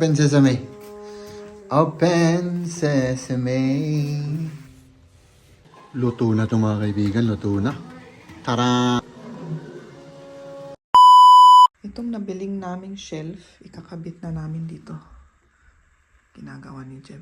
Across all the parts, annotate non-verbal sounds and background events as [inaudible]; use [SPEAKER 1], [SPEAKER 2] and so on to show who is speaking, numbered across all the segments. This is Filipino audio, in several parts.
[SPEAKER 1] Open sesame. Open sesame. Luto na to mga kaibigan, luto na. Tara!
[SPEAKER 2] Itong nabiling naming shelf, ikakabit na namin dito. Ginagawa ni Jeb.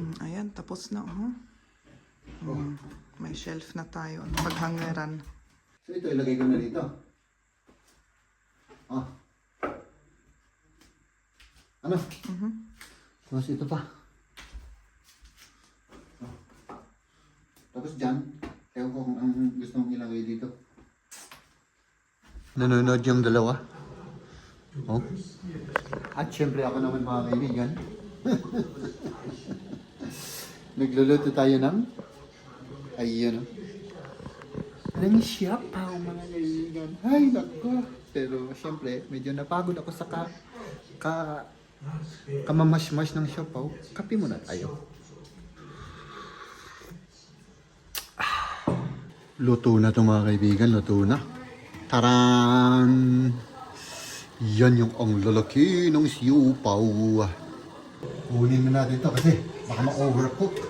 [SPEAKER 2] Mm, ayan, tapos na. Oh. Mm, may shelf na tayo. Paghangeran.
[SPEAKER 1] So ito, ilagay ko na dito. Ah. Ano? Tapos ito pa. Tapos dyan, ewan ko kung ang gusto mong ilagay dito. Nanonood yung dalawa. Oh. At syempre ako naman mga kaibigan. [laughs] Nagluluto tayo ng ayun oh. Ng siyapaw mga kaibigan. Ay, nako. Pero syempre, medyo napagod ako sa ka, ka, kamamash-mash ng siyapaw. Kape muna tayo. Ah, Luto na to mga kaibigan, luto na. Taran! Yan yung ang lalaki ng siupaw. Kunin na natin to kasi baka ma-overcook.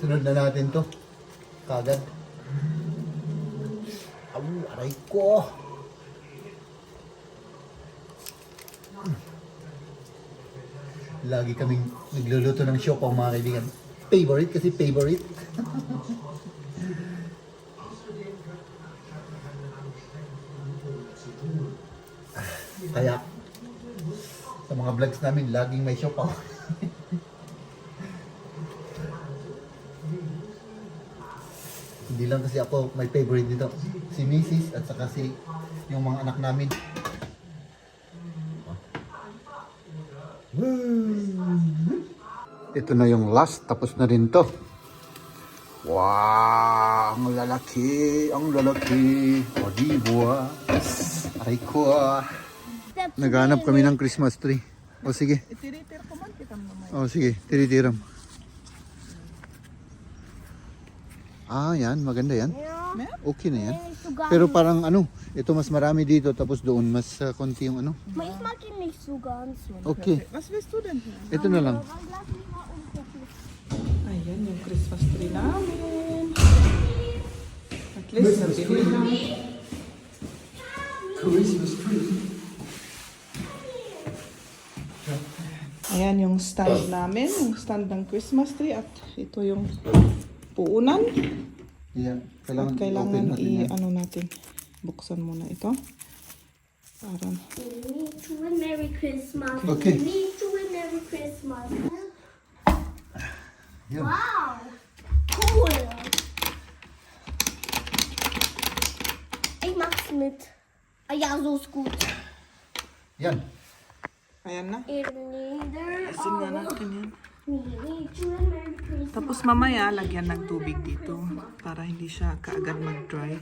[SPEAKER 1] Sunod na natin to. Kagad. Aw, aray ko. Lagi kaming nagluluto ng siopaw mga kaibigan. Favorite kasi favorite. [laughs] Kaya sa mga vlogs namin laging may siopaw. Hindi lang kasi ako may favorite dito. Si Mrs. at saka si yung mga anak namin. Ito na yung last. Tapos na rin to. Wow! Ang lalaki! Ang lalaki! O di ba? Aray ko ah. Naghanap kami ng Christmas tree. O sige.
[SPEAKER 2] Itiritir ko man, kita may.
[SPEAKER 1] O sige. Tiritiram. Ah, yan. Maganda yan. Okay na yan. Pero parang ano, ito mas marami dito tapos doon mas uh, konti yung ano.
[SPEAKER 3] Maar ich mag ihn nicht so ganz.
[SPEAKER 1] Okay.
[SPEAKER 2] Was willst du denn hier?
[SPEAKER 1] Ito na lang.
[SPEAKER 2] Ayan yung Christmas tree namin. At least nabili na. Ayan yung stand namin, yung stand ng Christmas tree at ito yung puunan.
[SPEAKER 1] Yeah.
[SPEAKER 2] At
[SPEAKER 1] Kailangan,
[SPEAKER 2] kailangan
[SPEAKER 1] open natin
[SPEAKER 2] i
[SPEAKER 1] yan.
[SPEAKER 2] ano natin. Buksan muna ito. Para
[SPEAKER 3] Me too and Merry Christmas.
[SPEAKER 1] Okay.
[SPEAKER 3] Merry Christmas.
[SPEAKER 1] Yan.
[SPEAKER 3] Wow. Cool. Ich mach's mit. Ah ja, so ist gut.
[SPEAKER 1] Yan.
[SPEAKER 2] ayan na. Isin na natin yan. Tapos mamaya lagyan ng tubig dito para hindi siya kaagad mag-dry.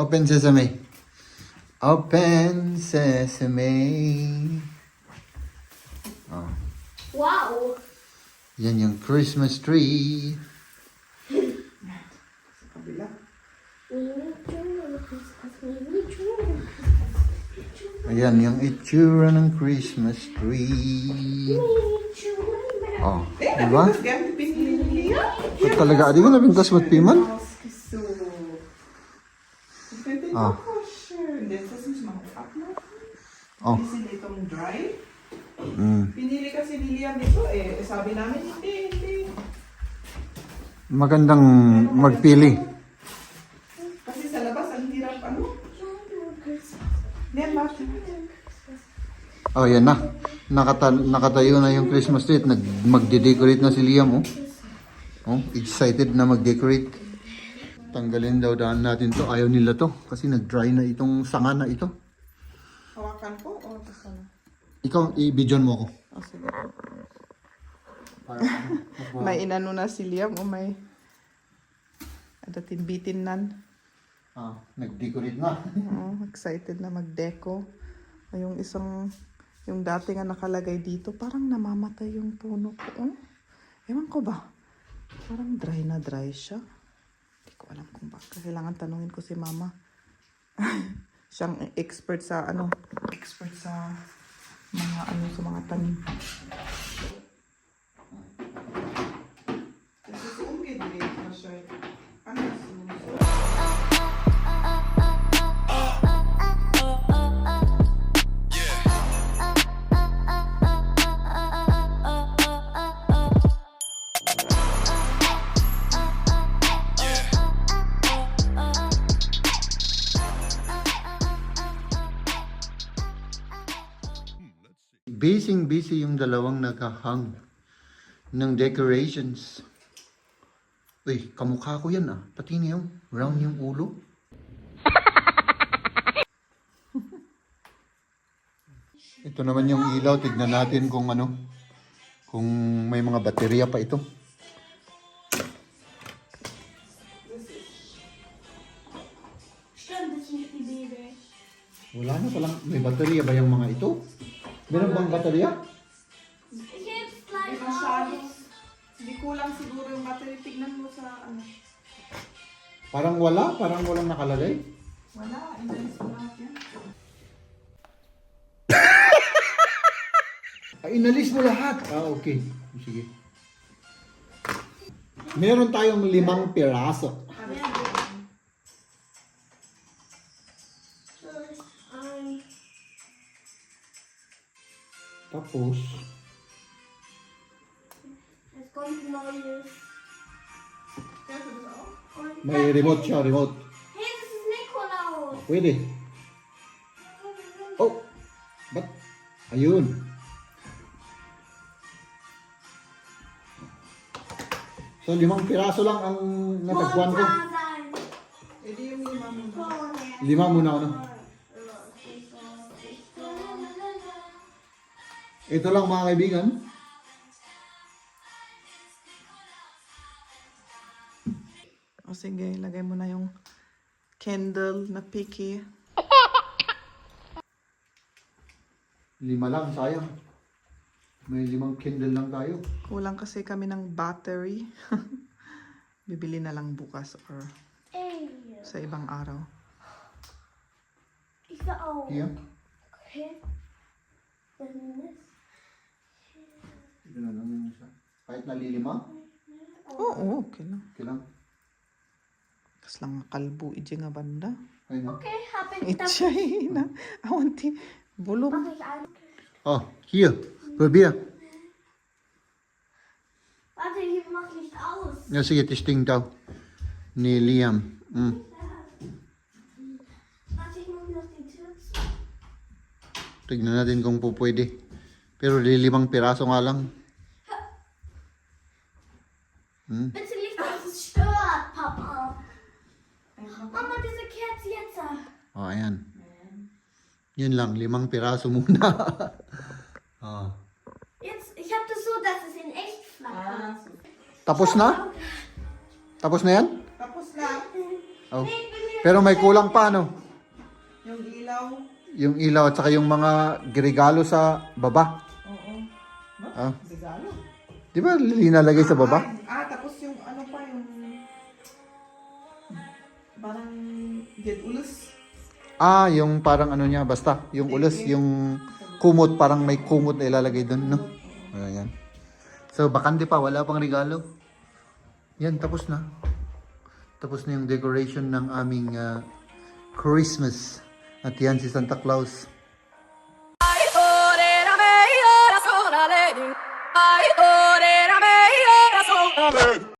[SPEAKER 1] Open sesame. Open sesame. Oh.
[SPEAKER 3] Wow.
[SPEAKER 1] Yan yung Christmas tree.
[SPEAKER 2] Sa kabila.
[SPEAKER 1] Ayan yung itsura ng Christmas tree. Oh,
[SPEAKER 2] Eh,
[SPEAKER 1] diba?
[SPEAKER 2] niya.
[SPEAKER 1] Ito talaga, di ba nabintas mo't piman? Ah.
[SPEAKER 2] na.
[SPEAKER 1] Oh.
[SPEAKER 2] Kasi ditong dry.
[SPEAKER 1] Mm.
[SPEAKER 2] Pinili kasi ni Liam ito eh. Sabi namin, hindi, hindi.
[SPEAKER 1] Magandang magpili. Oh, yan na. Nakata nakatayo na yung Christmas tree nag magde-decorate na si Liam oh. Oh, excited na mag-decorate. Tanggalin daw daan natin to. Ayaw nila to kasi nag-dry na itong sanga na ito.
[SPEAKER 2] Hawakan ko o ito sana?
[SPEAKER 1] Ikaw, i-bidyon mo ako.
[SPEAKER 2] Oh, sige.
[SPEAKER 1] Ano, [laughs]
[SPEAKER 2] May inano na si Liam o may adatin bitin nan.
[SPEAKER 1] ah, nag-decorate na.
[SPEAKER 2] Oo, excited na mag-deco. Yung isang, yung dati nga nakalagay dito, parang namamatay yung puno ko. Oh. Ewan ko ba? Parang dry na dry siya. Hindi ko alam kung bakit. Kailangan tanungin ko si mama. Siyang expert sa ano, expert sa mga ano sa mga tanim.
[SPEAKER 1] Busy busy yung dalawang nakahang ng decorations. Uy, kamukha ko yan ah. Pati niyo, round yung ulo. [laughs] ito naman yung ilaw. Tignan natin kung ano. Kung may mga baterya pa ito. Wala na palang. May baterya ba yung mga ito? Meron bang baterya?
[SPEAKER 3] Heb's gleich
[SPEAKER 2] Masyado. Hindi kulang siguro yung battery. Tignan mo sa ano.
[SPEAKER 1] Parang wala. Parang walang nakalagay.
[SPEAKER 2] Wala. Inalis ko lahat yan. [laughs]
[SPEAKER 1] Ay, inalis mo lahat. Ah, okay. Sige. Meron tayong limang piraso. Tapos, may remote siya, remote.
[SPEAKER 3] Hey, das ist Nikolaus.
[SPEAKER 1] Pwede. Oh! Ba't? Ayun. So, limang piraso lang ang natagpuan ko.
[SPEAKER 2] Eh di yung lima.
[SPEAKER 3] Vorher.
[SPEAKER 1] Lima Ito lang mga kaibigan.
[SPEAKER 2] O sige, lagay mo na yung candle na picky.
[SPEAKER 1] Lima lang, sayang. May limang candle lang tayo.
[SPEAKER 2] Kulang kasi kami ng battery. [laughs] Bibili na lang bukas or sa ibang araw.
[SPEAKER 3] will auch.
[SPEAKER 1] Iya.
[SPEAKER 3] Okay. Was ist das?
[SPEAKER 1] Ito na lang yung isa. Kahit nalilima,
[SPEAKER 2] Oo, okay lang.
[SPEAKER 1] okay lang.
[SPEAKER 2] Kas lang nga kalbo, ije nga banda.
[SPEAKER 1] Ayun [laughs] na.
[SPEAKER 3] Okay, das.
[SPEAKER 2] Itchay na. Awanti. Bulong.
[SPEAKER 1] Oh, hier. Probier.
[SPEAKER 3] Warte, ich mach Licht aus.
[SPEAKER 1] Ja, sige, testing daw. Ni Liam. Mm. Tignan natin kung po pwede. Pero lilimang piraso nga lang. Hmm?
[SPEAKER 3] Bitte Licht aus, es stört, Papa. Mama, diese Kerze jetzt.
[SPEAKER 1] Oh, ayan. Yun lang, limang piraso muna. oh.
[SPEAKER 3] Jetzt, ich hab das so, dass es in echt flackert.
[SPEAKER 1] Tapos na? Tapos na yan?
[SPEAKER 2] Tapos na.
[SPEAKER 1] Oh. Pero may kulang pa, no?
[SPEAKER 2] Yung ilaw.
[SPEAKER 1] Yung ilaw at saka yung mga regalo sa baba.
[SPEAKER 2] Oo.
[SPEAKER 1] Ah.
[SPEAKER 2] Regalo.
[SPEAKER 1] Di ba linalagay sa baba?
[SPEAKER 2] Ah, get ulos.
[SPEAKER 1] Ah, yung parang ano niya, basta. Yung ulos, yung kumot, parang may kumot na ilalagay doon, no? Ayan. So, bakante pa, wala pang regalo. Yan, tapos na. Tapos na yung decoration ng aming ah, Christmas. At yan si Santa Claus.
[SPEAKER 4] Ai,